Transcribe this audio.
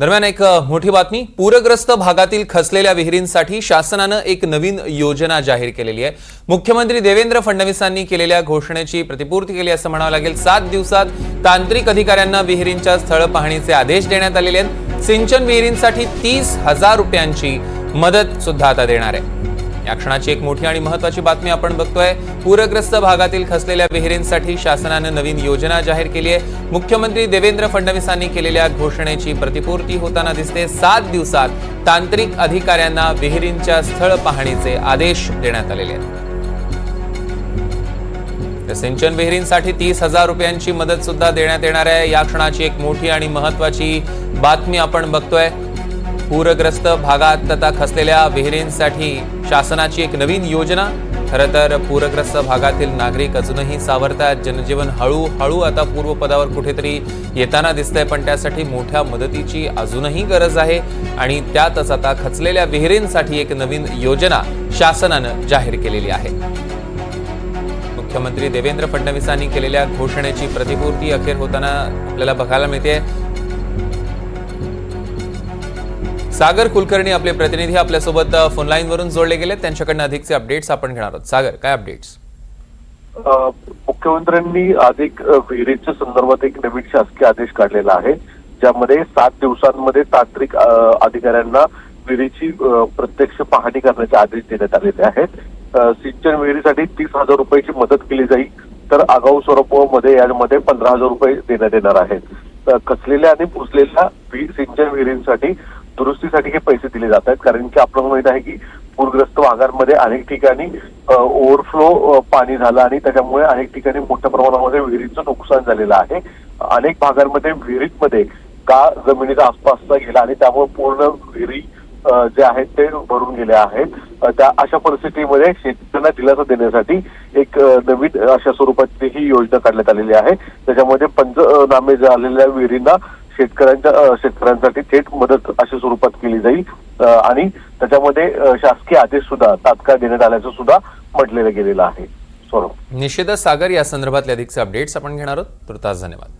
दरम्यान एक मोठी बातमी. पूरग्रस्त भागातील खचलेल्या विहिरींसाठी शासनानं एक नवीन योजना जाहीर केलेली आहे. मुख्यमंत्री देवेंद्र फडणवीसांनी केलेल्या घोषणेची प्रतिपूर्ती केली असं म्हणावं लागेल. सात दिवसात तांत्रिक अधिकाऱ्यांना विहिरींच्या स्थळ पाहणीचे आदेश देण्यात आलेले आहेत. सिंचन विहिरींसाठी तीस हजार रुपयांची मदत सुद्धा आता देणार आहे. या क्षणाची एक मोठी आणि महत्वाची बातमी आपण बघतोय. पूरग्रस्त भागातील खसलेल्या विहिरींसाठी शासनानं नवीन योजना जाहीर केली आहे. मुख्यमंत्री देवेंद्र फडणवीसांनी केलेल्या घोषणेची प्रतिपूर्ती होताना दिसते. सात दिवसात तांत्रिक अधिकाऱ्यांना विहिरींच्या स्थळ पाहणीचे आदेश देण्यात आलेले आहेत. सिंचन विहिरींसाठी तीस हजार रुपयांची मदत सुद्धा देण्यात येणार आहे. या क्षणाची एक मोठी आणि महत्वाची बातमी आपण बघतोय. पूरग्रस्त भागात आता खचलेल्या विहिरींसाठी शासनाची एक नवीन योजना. खरं तर पूरग्रस्त भागातील नागरिक अजूनही सावरतात. जनजीवन हळूहळू आता पूर्वपदावर कुठेतरी येताना दिसतंय पण त्यासाठी मोठ्या मदतीची अजूनही गरज आहे. आणि त्यातच आता खचलेल्या विहिरींसाठी एक नवीन योजना शासनानं जाहीर केलेली आहे. मुख्यमंत्री देवेंद्र फडणवीसांनी केलेल्या घोषणेची प्रतिपूर्ती अखेर होताना आपल्याला बघायला मिळते सागर कुलकर्णी आपले प्रतिनिधी आपल्यासोबत अ, फोनलाईनवरून जोडले गेले. त्यांच्याकडनं अधिकचे अपडेट्स आपण घेणार आहोत. सागर काय अपडेट्स मुख्यमंत्र्यांनी आज एक विहिरीच्या संदर्भात एक नवीन शासकीय आदेश काढलेला आहे ज्यामध्ये सात दिवसांमध्ये तांत्रिक अधिकाऱ्यांना विहिरीची प्रत्यक्ष पाहणी करण्याचे आदेश देण्यात आलेले आहेत. सिंचन विहिरीसाठी तीस हजार रुपयाची मदत केली जाईल तर आगाऊ स्वरूपामध्ये यामध्ये पंधरा हजार रुपये देण्यात येणार आहेत. कसलेल्या आणि पुसलेल्या सिंचन विहिरींसाठी दुरुस्तीसाठी हे पैसे दिले जात आहेत. कारण की आपल्याला माहीत आहे की पूरग्रस्त भागांमध्ये अनेक ठिकाणी ओव्हरफ्लो पाणी झालं आणि त्याच्यामुळे अनेक ठिकाणी मोठ्या प्रमाणामध्ये विहिरीचं नुकसान झालेलं आहे. अनेक भागांमध्ये विहिरीमध्ये का जमिनीचा आसपासचा गेला आणि त्यामुळे पूर्ण विहिरी जे आहेत ते भरून गेले आहेत. त्या अशा परिस्थितीमध्ये शेतकऱ्यांना दिलासा देण्यासाठी एक नवीन अशा स्वरूपाची ही योजना काढण्यात आलेली आहे. त्याच्यामध्ये पंचनामे झालेल्या विहिरींना शेतकऱ्यांच्या शेतकऱ्यांसाठी थेट मदत अशा स्वरूपात केली जाईल. आणि त्याच्यामध्ये शासकीय आदेश सुद्धा तात्काळ देण्यात आल्याचं सुद्धा म्हटलेलं गेलेलं आहे. स्वरूप निश्चितच सागर या संदर्भातले अधिकचे अपडेट्स आपण घेणार आहोत. तुर्तास धन्यवाद.